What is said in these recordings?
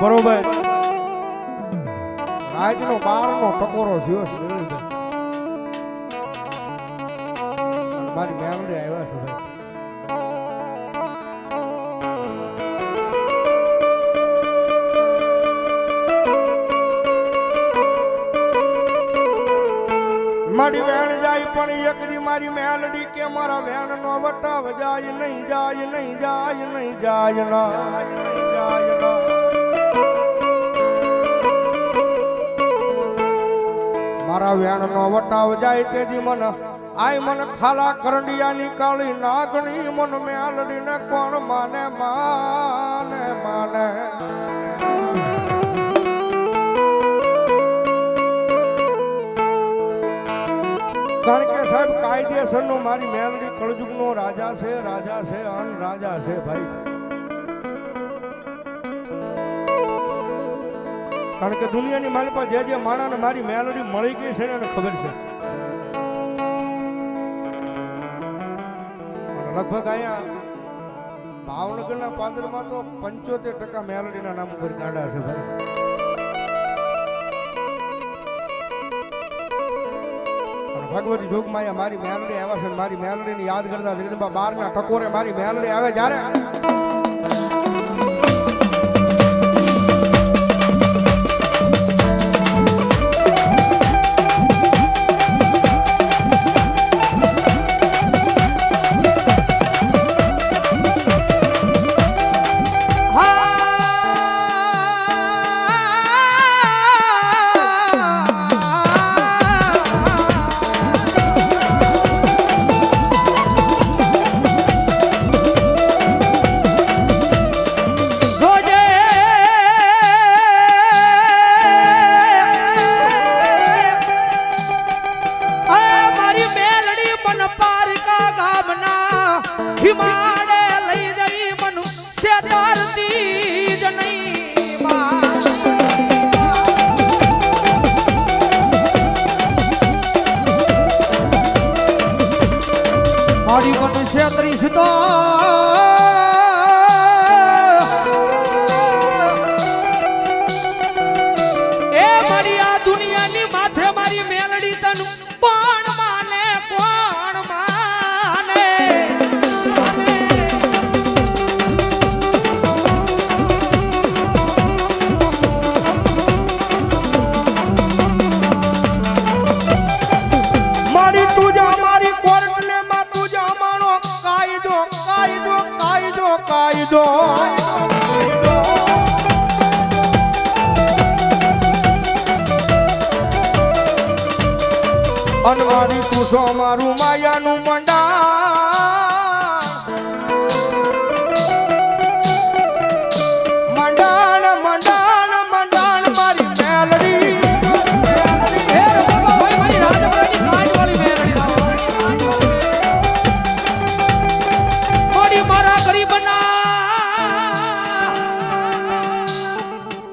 બરોબર. આજનો બારનો ટકોરો થયો છે મારી મેમરી આવ્યા છે મારી વેણ જાય, પણ એક દી મારી મેલડી કે મારા વેણ નો વટાવ જાય, નહીં જાય નહીં જાય નહીં જાય ના નહીં જાય, ના. મારા વેણ નો વટાવ જાય તેથી મન. આય મન ખાલા કરંડિયા ની કાળી નાગણી મન મેલડી ને કોણ માને માને માને. કારણ કે સાહેબ કાયદેસરનો મારી મેલડી કળજુગનો રાજા છે રાજા છે, અન રાજા છે ભાઈ. કારણ કે દુનિયાની મારી પાસે જે જે માણાને મારી મેલડી મળી ગઈ છે એને ખબર છે. લગભગ અહીંયા ભાવનગરના પાદરમાં તો પંચોતેર ટકા મેલડીના નામ ઉપર ગાંડા છે ભાઈ. ભગવતી જોગમાં અહીંયા મારી મેલડી આવે છે મારી મેલડીને યાદ કરતા જગદંબા બારના ટકોરે મારી મેલડી આવે જ્યારે હિમાડે લઈ છે શેતારતી જ નહીં મન શેતરીશ તો આ દુનિયાની માથે મારી મેલડી તન કોણ પૂછો મારું માયાનું મંડા મંડાણ મંડાણ મંડાણ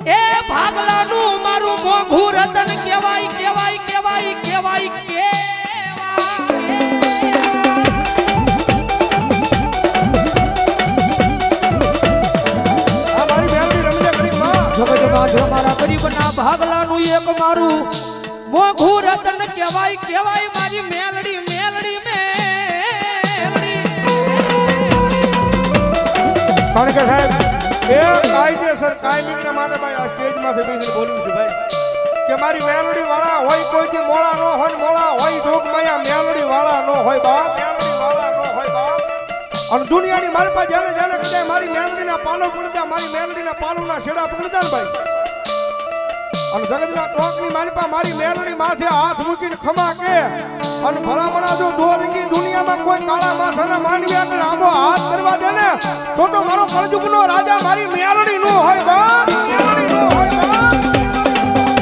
એ ભાગલાનું મારું મોંઘું રતન કહેવાય કહેવાય કહેવાય કહેવાય ગરીબના ભાગલાનું એક મારું મોઘું રતન કહેવાય કહેવાય મારી મેલડી મેલડી મેલડી. કારણ કે સાહેબ, એ કાયદેસર કાયમીના માટે ભાઈ આ સ્ટેજમાંથી બેસીને બોલવું છું ભાઈ. કે મારી મેલડી વાળા હોય કોઈથી, મોળા ન હોય મોળા હોય જોગમાયા મેલડી વાળા ન હોય બાપ. મેલડી વાળા ન હોય બાપ અને દુનિયાની મારી પાસે જેને જેને કદાચ મારી મેલડીના પાલો પકડતા, મારી મેલડીના પાલોના છેડા પકડતા ભાઈ. અને જગતના ટોકની મારી પાસે મારી મેલડી માથે હાથ મૂકીને ખમા કે અને ભલામણા જો દોરંગી દુનિયામાં કોઈ કાળા માથાના માનવી આગળ આંબો હાથ કરવા દે ને, તો તો મારો કળજુગનો રાજા મારી મેલડી નો હોય બા મેલડી નો હોય બા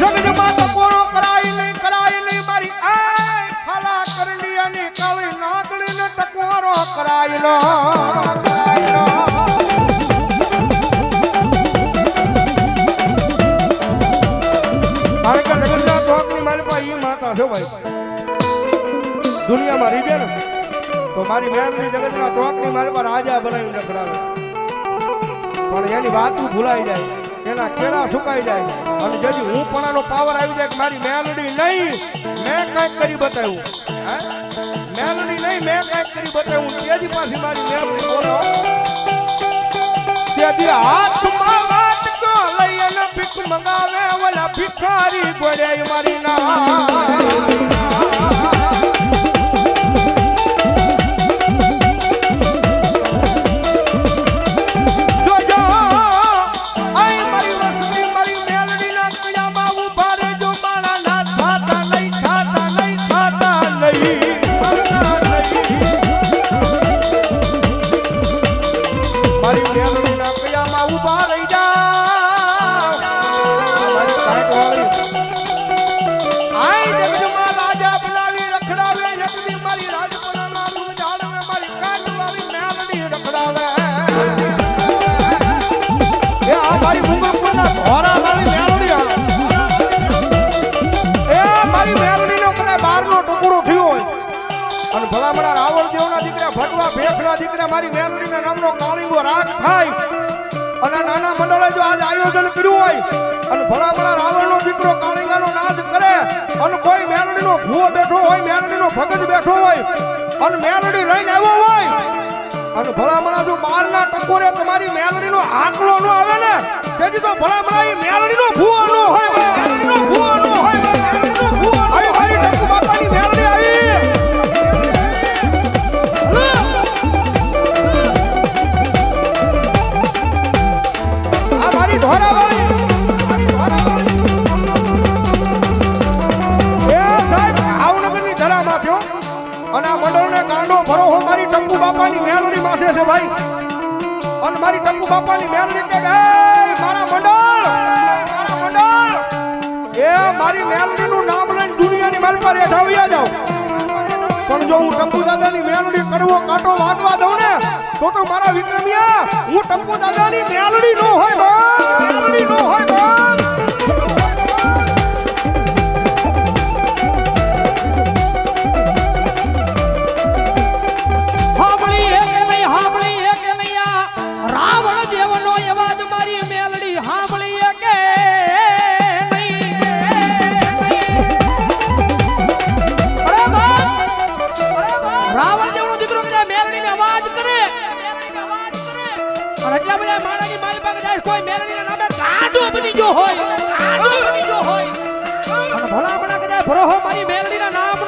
જગજમાં મારી રીજે ને, તો મારી મેલડી જગતના ચોકની મારી રાજા બનાવી રખડાવે પણ એની વાતું ભૂલાઈ જાય, એના કેળા સુકાઈ જાય. અને જેથી હું પણ આનો પાવર આવી જાય કે મારી મેલડી નહીં, મેં કંઈક કરી બતાવ્યું? મેલડી નહીં, મેં કંઈક કરી બતાવ્યું. તેજી પાછી મારી મેલડી બોલો. તેથી હાથમાં વાટકો લઈ અને ભીખ મંગાવે, ઓલા ભિખારી ગોળે મારી ના ભટવા દીકરા મારી મેલડીના નામનો કાળીંગો રાગ થાય અને નાના મંડળે જો આજ આયોજન કર્યું હોય, અને ભલામણા રાવણનો દીકરો કાળીંગાનો નાદ કરે, અને કોઈ મેલડીનો ભૂવો બેઠો હોય મેલડીનો ભગત બેઠો હોય, અને મેલડી લઈને આવ્યો હોય, અને ભલામણા જો બહારના ટકોરે તમારી મેલડીનો આંકડો ન આવે ને, તેથી તો ભલામણા એ મેલડીનો ભૂવો ન હોય. મેલડીનો ભૂવો માથે છે ભાઈ. અને મારી ટપ્પુ બાપાની મેલડી કે મારા મંડળ મારા મંડળ. એ મારી મેલડીનું નામ લઈને દુનિયાની મેલ પર હેઠા આવ્યા જાઓ. પણ જો હું ટપ્પુ દાદાની મેલડી કરવો, કાંટો વાગવા દઉં ને, તો તો મારા વિક્રમિયા, હું ટપ્પુ દાદાની મેલડી નો હોય મેલડી નો હોય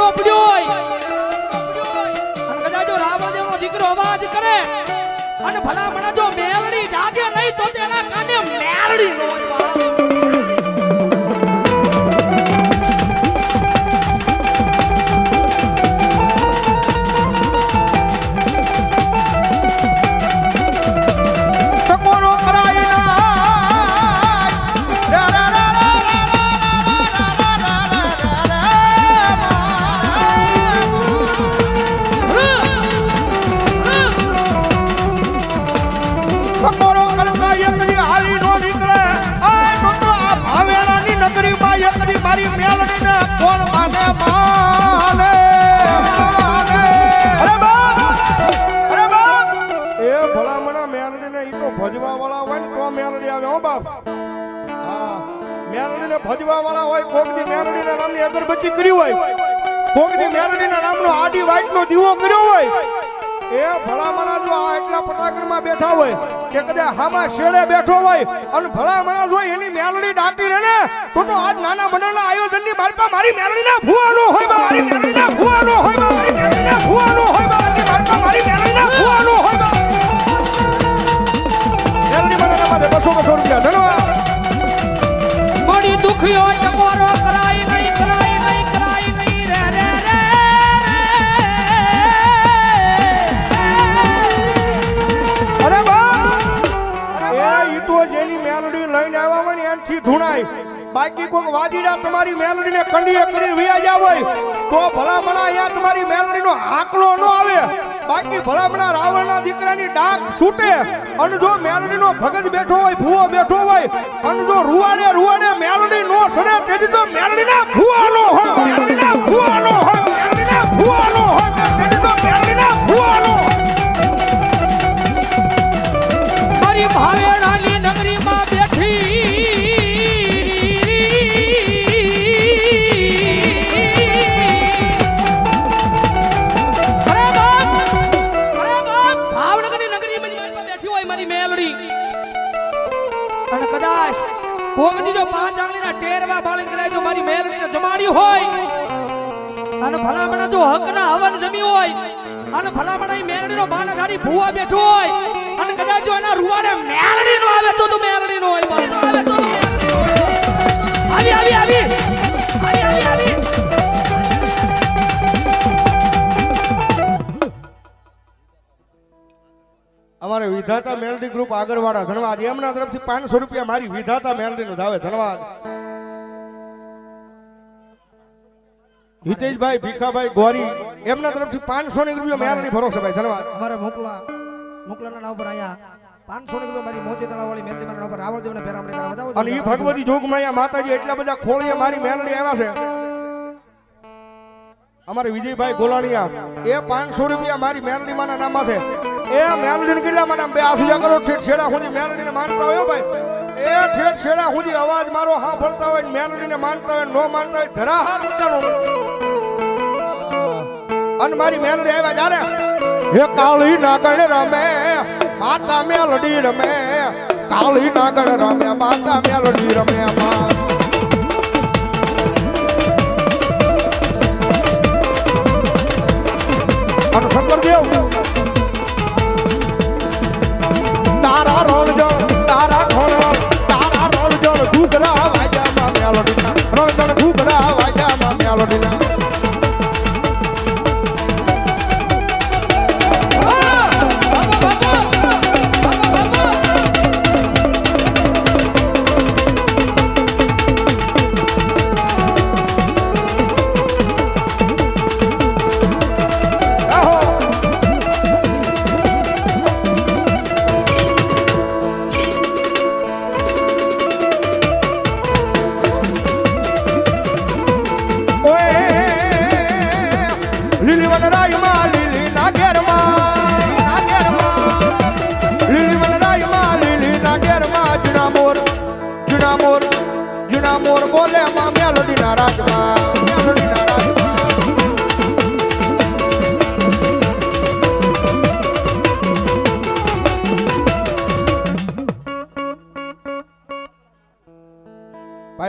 મેલડીના નામનો પડ્યો હોય કદાચ જો રાવણદેવનો દીકરો અવાજ કરે, અને ભલામણા જો મેલડી જાગે નહીં તો તેના કાને મેલડી નો ભલામણા મેલડીને ઈ તો ભજવા વાળા હોય ને તો મેલડી આવે, હો બાપ. હા મેલડીને ભજવા વાળા હોય કોકની મેલડીના નામની અગરબત્તી કરી હોય કોકની મેલડીના નામનો આડી વાઈટનો દીવો કર્યો હોય. એ ભલામણા જો આ એટલા પટાકડમાં બેઠા હોય કે કદાચ હામા શેડે બેઠો હોય અને ભલામણા જો એની મેલડી ડાટી રહે ને, તો તો આજ નાના મંડળના આયોજનની બારપા મારી મેલડીના ભૂવાનો હોય મારી મેલડી ના ભૂવાનો હોય મારી બાકી કોઈક વાજીડા તમારી મેલડીને કંડીએ કરીને વિયા જાવ હોય, તો ભલામણા અહીંયા તમારી મેલડીનો આંકલો ન આવે. બાકી ભલામણા રાવણના દીકરાની ડાક છૂટે, અને જો મેલડીનો ભગત બેઠો હોય, ભૂવો બેઠો હોય, અને જો રૂવાડે રૂવાડે મેલડી નો સડે તેથી તો મેલડીના ભૂવાનો હોય, મેલડીના ભૂવાનો હોય, મેલડીના ભૂવાનો હોય, તેથી તો મેલડીના ભૂવાનો ભલામણા હોય અને ભલામણા ઈ મેલડીનો બાણા ધારી ભૂવા બેઠો હોય અને કદાચ જો એના રૂવાડે મેલડી આવે તો તો મેલડી નો હોય. આવે મેલડી. આવી આવી આવી આવી આવી અમારે વિધાતા મેલડી ગ્રુપ આગળવાળા ધન્યવાદ એમના તરફથી પાંચસો રૂપિયા મારી વિધાતા મેલડી નું ધાવે ધન્યવાદ હિતેશભાઈ ભીખાભાઈ ગોરી એમના તરફથી પાંચસો ની રૂપિયા મેલડી ભરોસે ભાઈ ધન્યવાદ. અમારે મોકલા મોકલાના નામ પર અહીંયા પાંચસો ની કીધું મારી મોતી તળાવ વાળી મેલડી મારા નામ રાવળ દેવને પેરામણી કરાવવા અને એ ભગવતી જોગમાયા માતાજી એટલા બધા ખોળીએ મારી મેલડી આવ્યા છે. અમારે વિજયભાઈ ગોલાણીયા એ પાંચસો રૂપિયા મારી મેલડી માના નામમાં છે. એ મેલડીને કેટલા માના? બે આસુજા કરો ઠેઠ છેડા સુધી મેલડીને માનતા હોય ભાઈ. એ ઠેઠ છેડા સુધી અવાજ મારો સાંભળતા હોય ને મેલડીને માનતા હોય નો માનતા હોય ધરાહાર ઊંચાનો અને મારી મેલડી આવ્યા જાણે. હે કાળી નાગણ રમે, માતા મેલડી રમે. કાળી નાગણ રમે, માતા મેલડી રમે મા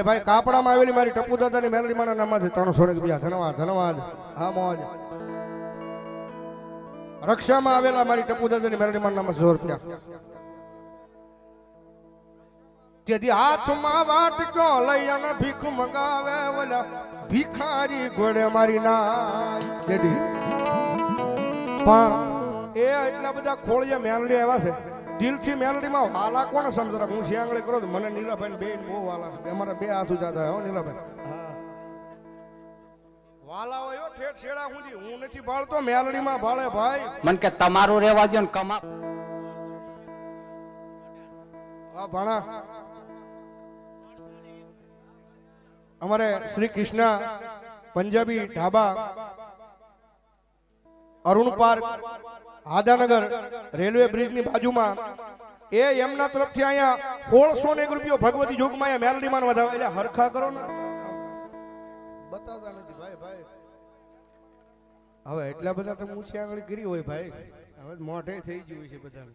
ભાઈ ભાઈ, કાપડામાં આવેલી મારી ટપુ દાદાની મેલડી માના નામાંથી ત્રણસો ને રૂપિયા. ધનવાદ ધનવાદ. હા, મોજ. રક્ષામાં આવેલા મારી ટપુ દાદાની મેલડી માના નામમાં સો રૂપિયા. તેથી હાથમાં વાટકો લઈ અને ભીખ મગાવે ઓલા ભિખારી ઘોડે મારી ના તેથી પણ એ એટલા બધા ખોળિયા મેલડી આવ્યા છે. દિલથી મેલડીમાં વાલા કોણ સમજરા હું શિયાંગળી કરો તો મને નીલાભાઈ બે બહુ વાલા છે. અમારા બે આસુ જાતા હો નીલાભાઈ. વાલા હોય ઠેઠ છેડા સુધી હું નથી ભાળતો મેલડીમાં ભાળે ભાઈ. મન કે તમારું દો ને કમા આ ભાણા. અમારે શ્રી કૃષ્ણ પંજાબી ઢાબા અરુણ પાર્ક. આદાનગર રેલવે બ્રિજની બાજુમાં એ એમના તરફથી અહીંયા સોળસો ને એક રૂપિયો ભગવતી જોગમાં અહીંયા મેલડીમાં વધાવે. એટલે હરખા કરો ને. બતાવતા નથી ભાઈ ભાઈ. હવે એટલા બધા તો ઊંચી આગળ કરી હોય ભાઈ. હવે મોઢે થઈ ગયું છે બધા